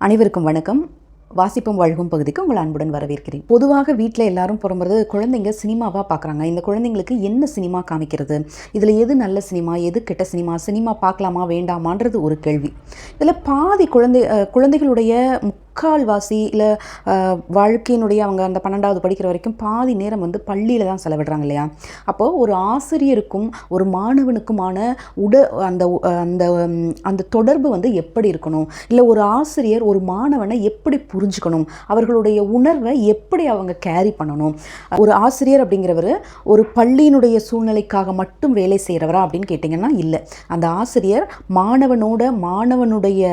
அனைவருக்கும் வணக்கம். வாசிப்பும் வாழ்வும் பகுதிக்கு உங்கள் அன்புடன் வரவேற்கிறேன். பொதுவாக வீட்டில் எல்லாரும் புறம்புறது குழந்தைங்க சினிமாவாக பார்க்குறாங்க இந்த குழந்தைங்களுக்கு என்ன சினிமா காமிக்கிறது? இதில் எது நல்ல சினிமா எது கெட்ட சினிமா சினிமா பார்க்கலாமா வேண்டாமான்றது ஒரு கேள்வி. இதில் பாதி குழந்தை குழந்தைகளுடைய முக்கால்வாசி இல்லை வாழ்க்கையினுடைய அவங்க அந்த பன்னெண்டாவது படிக்கிற வரைக்கும் பாதி நேரம் வந்து பள்ளியில் தான் செலவிடுறாங்க இல்லையா? அப்போது ஒரு ஆசிரியருக்கும் ஒரு மாணவனுக்குமான உட அந்த அந்த அந்த தொடர்பு வந்து எப்படி இருக்கணும்? இல்லை ஒரு ஆசிரியர் ஒரு மாணவனை எப்படி புரிஞ்சுக்கணும்? அவர்களுடைய உணர்வை எப்படி அவங்க கேரி பண்ணணும்? ஒரு ஆசிரியர் அப்படிங்கிறவர் ஒரு பள்ளியினுடைய சூழ்நிலைக்காக மட்டும் வேலை செய்கிறவரா அப்படின்னு கேட்டிங்கன்னா இல்லை. அந்த ஆசிரியர் மாணவனோட மாணவனுடைய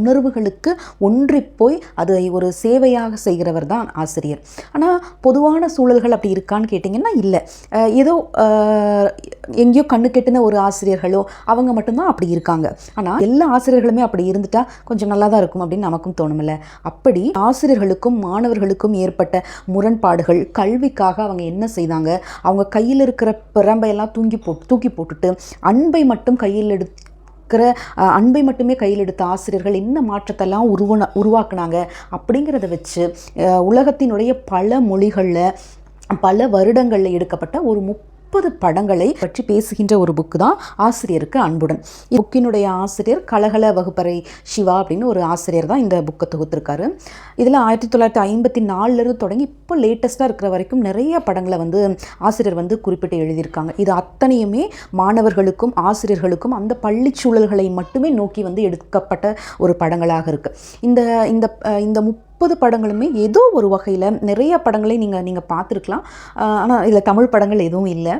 உணர்வுகளுக்கு ஒன்றிப்போ போய் அதை ஒரு சேவையாக செய்கிறவர் தான் ஆசிரியர். ஆனால் பொதுவான சூழல்கள் அப்படி இருக்கான்னு கேட்டிங்கன்னா இல்லை. ஏதோ எங்கேயோ கண்ணு கெட்டின ஒரு ஆசிரியர்களோ அவங்க மட்டும்தான் அப்படி இருக்காங்க. ஆனால் எல்லா ஆசிரியர்களுமே அப்படி இருந்துட்டா கொஞ்சம் நல்லா தான் இருக்கும் அப்படின்னு நமக்கும் தோணுமில்ல. அப்படி ஆசிரியர்களுக்கும் மாணவர்களுக்கும் ஏற்பட்ட முரண்பாடுகள் கல்விக்காக அவங்க என்ன செய்தாங்க? அவங்க கையில் இருக்கிற பிரம்பையெல்லாம் தூங்கி போ தூக்கி போட்டுட்டு அன்பை மட்டும் கையில் எடுத்து இருக்கிற அன்பை மட்டுமே கையில் எடுத்த ஆசிரியர்கள் என்ன மாற்றத்தெல்லாம் உருவன உருவாக்குனாங்க அப்படிங்கிறத வச்சு உலகத்தினுடைய பல மொழிகளில் பல வருடங்களில் எடுக்கப்பட்ட ஒரு முப்பது படங்களை பற்றி பேசுகின்ற ஒரு புக்கு தான் ஆசிரியருக்கு அன்புடன். புக்கினுடைய ஆசிரியர் கலகல வகுப்பறை சிவா அப்படின்னு ஒரு ஆசிரியர் தான் இந்த புக்கை தொகுத்திருக்காரு. இதில் ஆயிரத்தி தொள்ளாயிரத்தி ஐம்பத்தி நாலுலேருந்து தொடங்கி இப்போ லேட்டஸ்ட்டாக இருக்கிற வரைக்கும் நிறைய படங்களை வந்து ஆசிரியர் வந்து குறிப்பிட்டு எழுதியிருக்காங்க. இது அத்தனையுமே மாணவர்களுக்கும் ஆசிரியர்களுக்கும் அந்த பள்ளி சூழல்களை மட்டுமே நோக்கி வந்து எடுக்கப்பட்ட ஒரு படங்களாக இருக்குது இந்த இந்த இந்த இந்த முப்பது படங்களுமே ஏதோ ஒரு வகையில் நிறைய படங்களை நீங்கள் நீங்கள் பார்த்துருக்கலாம். ஆனால் இதில் தமிழ் படங்கள் எதுவும் இல்லை.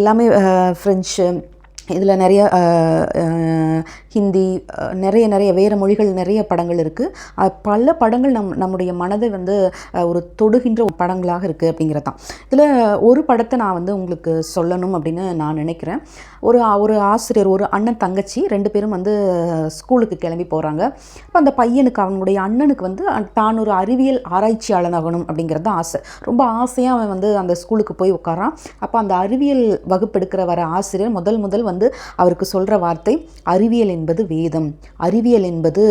எல்லாமே ஃப்ரெஞ்சு இதில் நிறைய ஹிந்தி நிறைய நிறைய வேறு மொழிகள் நிறைய படங்கள் இருக்குது பல படங்கள் நம் நம்முடைய மனதை வந்து ஒரு தொடுகின்ற ஒரு படங்களாக இருக்குது அப்படிங்கிறது தான். இதில் ஒரு படத்தை நான் வந்து உங்களுக்கு சொல்லணும் அப்படின்னு நான் நினைக்கிறேன். ஒரு ஒரு ஆசிரியர் ஒரு அண்ணன் தங்கச்சி ரெண்டு பேரும் வந்து ஸ்கூலுக்கு கிளம்பி போகிறாங்க அப்போ அந்த பையனுக்கு அவனுடைய அண்ணனுக்கு வந்து தான் ஒரு அறிவியல் ஆராய்ச்சியாளன் ஆகணும் அப்படிங்கிறது தான் ஆசை. ரொம்ப ஆசையாக அவன் வந்து அந்த ஸ்கூலுக்கு போய் உட்காரான். அப்போ அந்த அறிவியல் வகுப்பெடுக்கிற வர ஆசிரியர் முதல் முதல் வந்து வந்து அவருக்கு சொல்கிற வார்த்தை அறிவியல் என்பது வேதம் அறிவியல் என்பது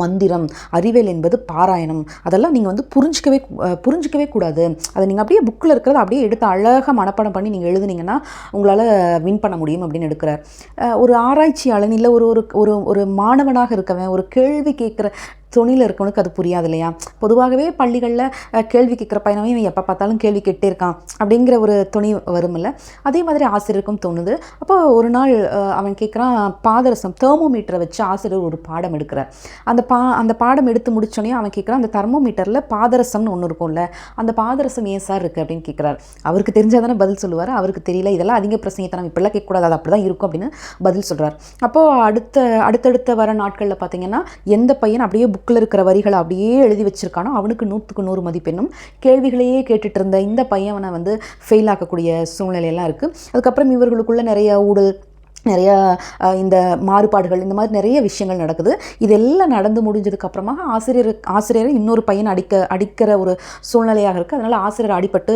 மந்திரம் அறிவியல் என்பது பாராயணம். அதெல்லாம் நீங்கள் வந்து புரிஞ்சிக்கவே புரிஞ்சிக்கவே கூடாது. அதை நீங்கள் அப்படியே புக்கில் இருக்கிறத அப்படியே எடுத்து அழகாக மனப்பாடம் பண்ணி நீங்கள் எழுதுனீங்கன்னா உங்களால் வின் பண்ண முடியும் அப்படின்னு எடுக்கிறார் ஒரு ஆராய்ச்சியாளன் இல்லை ஒரு ஒரு ஒரு ஒரு மாணவனாக இருக்கவன் ஒரு கேள்வி கேட்குற துணியில் இருக்கவனுக்கு அது புரியாது இல்லையா? பொதுவாகவே பள்ளிகளில் கேள்வி கேட்குற பையனவே இவன் எப்போ பார்த்தாலும் கேள்வி கேட்டே இருக்கான் அப்படிங்கிற ஒரு துணி வரும்ல. அதே மாதிரி ஆசிரியருக்கும் தோணுது. அப்போ ஒரு நாள் அவன் கேட்குறான் பாதரசம் தெர்மோமீட்டரை வச்சு ஆசிரியர் ஒரு பாடம் எடுக்கிறார். அந்த பா அந்த பாடம் எடுத்து முடிச்சோடனே அவன் கேட்குறான் அந்த தெர்மோமீட்டரில் பாதரசம்னு ஒன்று இருக்கும்ல அந்த பாதரசம் ஏன் சார் இருக்குது அப்படின்னு கேட்குறாரு. அவருக்கு தெரிஞ்சாதானே பதில் சொல்லுவார் அவருக்கு தெரியல இதெல்லாம் அதிக பிரசங்கத்தனம் இப்படிலாம் கேட்கக்கூடாது அது அப்படி தான் இருக்கும் அப்படின்னு பதில் சொல்கிறார் அப்போது அடுத்த அடுத்தடுத்த வர நாட்களில் பார்த்தீங்கன்னா எந்த பையன் அப்படியே புக் புக்கில் இருக்கிற வரிகளை அப்படியே எழுதி வச்சிருக்கானோ அவனுக்கு நூற்றுக்கு நூறு மதிப்பெண்ணும். கேள்விகளையே கேட்டுட்டு இருந்த இந்த பையனை வந்து ஃபெயில் ஆக்கக்கூடிய சூழ்நிலையெல்லாம் இருக்குது அதுக்கப்புறம் இவர்களுக்குள்ள நிறைய ஊழல் நிறையா இந்த மாறுபாடுகள் இந்த மாதிரி நிறைய விஷயங்கள் நடக்குது. இதெல்லாம் நடந்து முடிஞ்சதுக்கப்புறமாக ஆசிரியர் ஆசிரியரை இன்னொரு பையன் அடிக்க அடிக்கிற ஒரு சூழ்நிலையாக இருக்குது அதனால் ஆசிரியர் அடிபட்டு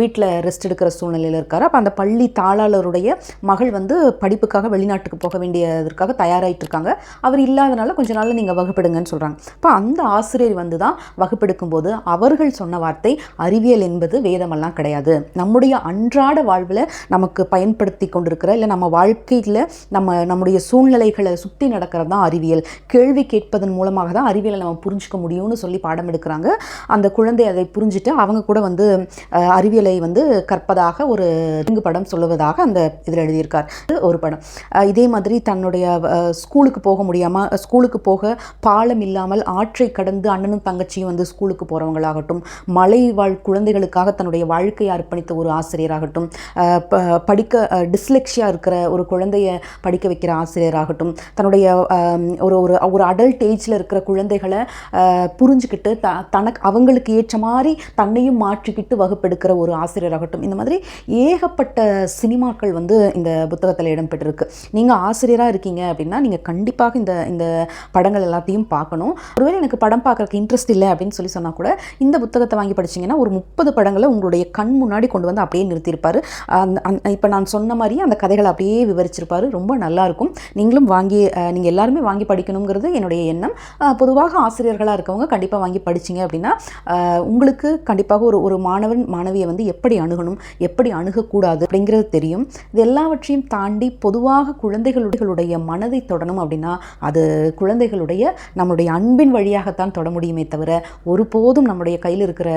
வீட்டில் ரெஸ்ட் எடுக்கிற சூழ்நிலையில் இருக்கார். அப்போ அந்த பள்ளி தாளாளருடைய மகள் வந்து படிப்புக்காக வெளிநாட்டுக்கு போக வேண்டியதற்காக தயாராகிட்டு இருக்காங்க. அவர் இல்லாதனால கொஞ்ச நாள் நீங்கள் வகுப்பெடுங்கன்னு சொல்கிறாங்க அப்போ அந்த ஆசிரியர் வந்து தான் வகுப்பெடுக்கும் போது அவர்கள் சொன்ன வார்த்தை அறிவியல் என்பது வேதமெல்லாம் கிடையாது. நம்முடைய அன்றாட வாழ்வில் நமக்கு பயன்படுத்தி கொண்டிருக்கிற இல்லை நம்ம வாழ்க்கை வாழ்க்கையில் நம்ம நம்முடைய சூழ்நிலைகளை சுற்றி நடக்கிறது தான் அறிவியல். கேள்வி கேட்பதன் மூலமாக தான் அறிவியலை நம்ம புரிஞ்சுக்க முடியும்னு சொல்லி பாடம் எடுக்கிறாங்க. அந்த குழந்தை அதை புரிஞ்சுட்டு அவங்க கூட வந்து அறிவியலை வந்து கற்பதாக ஒரு இங்கு படம் சொல்லுவதாக அந்த இதில் எழுதியிருக்கார். இது ஒரு படம். இதே மாதிரி தன்னுடைய ஸ்கூலுக்கு போக முடியாமல் ஸ்கூலுக்கு போக பாலம் இல்லாமல் ஆற்றை கடந்து அண்ணனும் தங்கச்சியும் வந்து ஸ்கூலுக்கு போகிறவங்களாகட்டும் மலை வாழ் குழந்தைகளுக்காக தன்னுடைய வாழ்க்கையை அர்ப்பணித்த ஒரு ஆசிரியராகட்டும் ப- படிக்க டிஸ்லெக்ஷியா இருக்கிற ஒரு குழந்தைய படிக்க வைக்கிற ஆசிரியராகட்டும் தன்னுடைய ஒரு ஒரு ஒரு அடல்ட் ஏஜில் இருக்கிற குழந்தைகளை புரிஞ்சுக்கிட்டு த தனக்கு அவங்களுக்கு ஏற்ற மாதிரி தன்னையும் மாற்றிக்கிட்டு வகுப்பெடுக்கிற ஒரு ஆசிரியராகட்டும். இந்த மாதிரி ஏகப்பட்ட சினிமாக்கள் வந்து இந்த புத்தகத்தில் இடம்பெற்றிருக்கு. நீங்கள் ஆசிரியராக இருக்கீங்க அப்படின்னா நீங்கள் கண்டிப்பாக இந்த இந்த படங்கள் எல்லாத்தையும் பார்க்கணும். ஒருவேளை எனக்கு படம் பார்க்குறக்கு இன்ட்ரெஸ்ட் இல்லை அப்படின்னு சொல்லி சொன்னால் கூட இந்த புத்தகத்தை வாங்கி படிச்சீங்கன்னா ஒரு முப்பது படங்களை உங்களுடைய கண் முன்னாடி கொண்டு வந்து அப்படியே நிறுத்தியிருப்பார். இப்போ நான் சொன்ன மாதிரியே அந்த கதைகளை அப்படியே விவரிச்சு வச்சுருப்பாரு. ரொம்ப நல்லாயிருக்கும் நீங்களும் வாங்கி நீங்கள் எல்லாருமே வாங்கி படிக்கணுங்கிறது என்னுடைய எண்ணம். பொதுவாக ஆசிரியர்களாக இருக்கவங்க கண்டிப்பாக வாங்கி படிச்சீங்க அப்படின்னா உங்களுக்கு கண்டிப்பாக ஒரு ஒரு மாணவன் மாணவியை வந்து எப்படி அணுகணும் எப்படி அணுகக்கூடாது அப்படிங்கிறது தெரியும். இது எல்லாவற்றையும் தாண்டி பொதுவாக குழந்தைகளுடைய மனதை தொடணும் அப்படின்னா அது குழந்தைகளுடைய நம்மளுடைய அன்பின் வழியாகத்தான் தொட முடியுமே தவிர ஒருபோதும் நம்முடைய கையில் இருக்கிற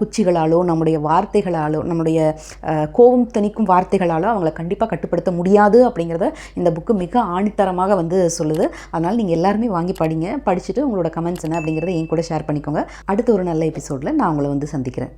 குச்சிகளாலோ நம்முடைய வார்த்தைகளாலோ நம்முடைய கோபம் திணிக்கும் வார்த்தைகளாலோ அவங்கள கண்டிப்பாக கட்டுப்படுத்த முடியாது அப்படிங்கிறத இந்த புக்கு மிக ஆணித்தரமாக வந்து சொல்லுது. அதனால் நீங்கள் எல்லாருமே வாங்கி படிங்க. படிச்சுட்டு உங்களோட கமெண்ட்ஸ் என்ன அப்படிங்கிறத என் கூட ஷேர் பண்ணிக்கோங்க. அடுத்த ஒரு நல்ல எபிசோடில் நான் உங்களை வந்து சந்திக்கிறேன்.